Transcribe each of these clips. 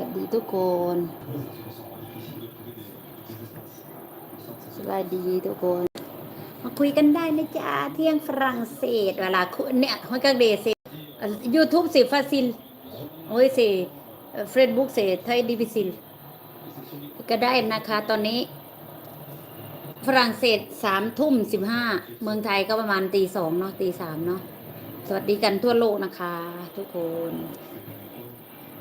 วัสดีทุกคนสวัสดีทุกคน มาคุยกันได้นะจ๊ะเที่ยงฝรั่งเศส เวลาคุณเนี่ยฮอยกังเดเซยูทูบเซฟาซิลโอ้ยเซเฟซบุ๊กเซไทยดิวิซิล ก็ได้นะคะตอนนี้ ฝรั่งเศสสามทุ่มสิบห้าเมืองไทยก็ประมาณตีสองเนาะตีสามเนาะสวัสดีกันทั่วโลกนะคะ ทุกคน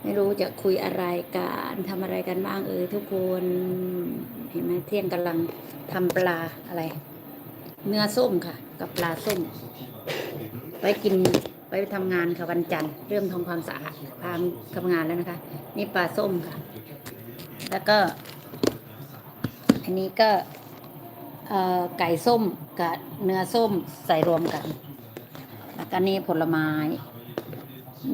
ไม่รู้จะคุยอะไรกันทำอะไรกันบ้างเออทุกคนเห็นไหมเที่ยงกำลังทำปลาอะไร เนื้อส้มค่ะ กับปลาส้ม ไว้กินไว้ทำงานค่ะวันจันทร์เรื่องทำความสะอาดพามทำงานแล้วนะคะ นี่ปลาส้มค่ะ แล้วก็ อันนี้ก็ไก่ส้มกับเนื้อส้มใส่รวมกัน แล้วก็นี่ผลไม้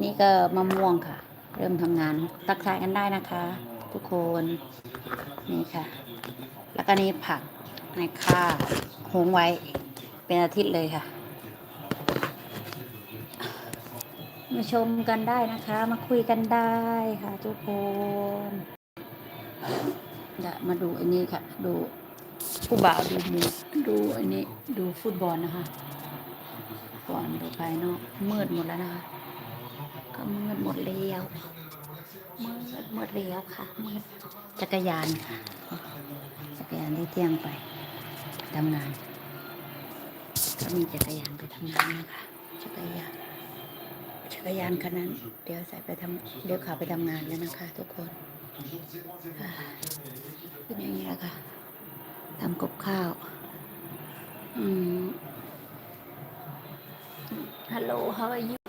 นี่ก็มะม่วงค่ะ เริ่มทำงานตักทายกันได้นะคะ ทุกคนนี่ค่ะ แล้วก็นี่ผักในข้าวหุงไว้เป็นอาทิตย์เลยค่ะ มาชมกันได้นะคะ มาคุยกันได้ค่ะ ทุกคนเดี๋ยวมาดูอันนี้ค่ะ ดูผู้บ่าวดูมูดูอันนี้ดูฟุตบอลนะคะก่อนดูภายนอกมืดหมดแล้วนะคะ ก็มืดหมดแล้วมืดหมดแล้วค่ะมืดจักรยานค่ะ จักรยานที่เที่ยงไปทำงานก็มีจักรยานไปทำงานนะคะจักรยานจักรยานคันนั้น เดี๋ยวใส่ไปทำเดี๋ยวขับไปทำงานแล้วนะคะ ทุกคนเป็นอย่างนี้แหละค่ะทำกับข้าว อืม Hello how are you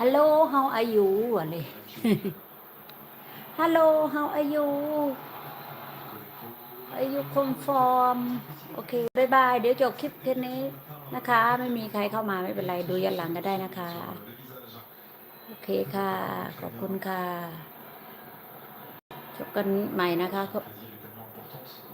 Hello how are you อะไร Hello how are you are you confirm โอเคบายบาย เดี๋ยวจบคลิปแค่นี้นะคะ ไม่มีใครเข้ามาไม่เป็นไร ดูย้อนหลังก็ได้นะคะ โอเคค่ะ ขอบคุณค่ะ จบกันใหม่นะคะ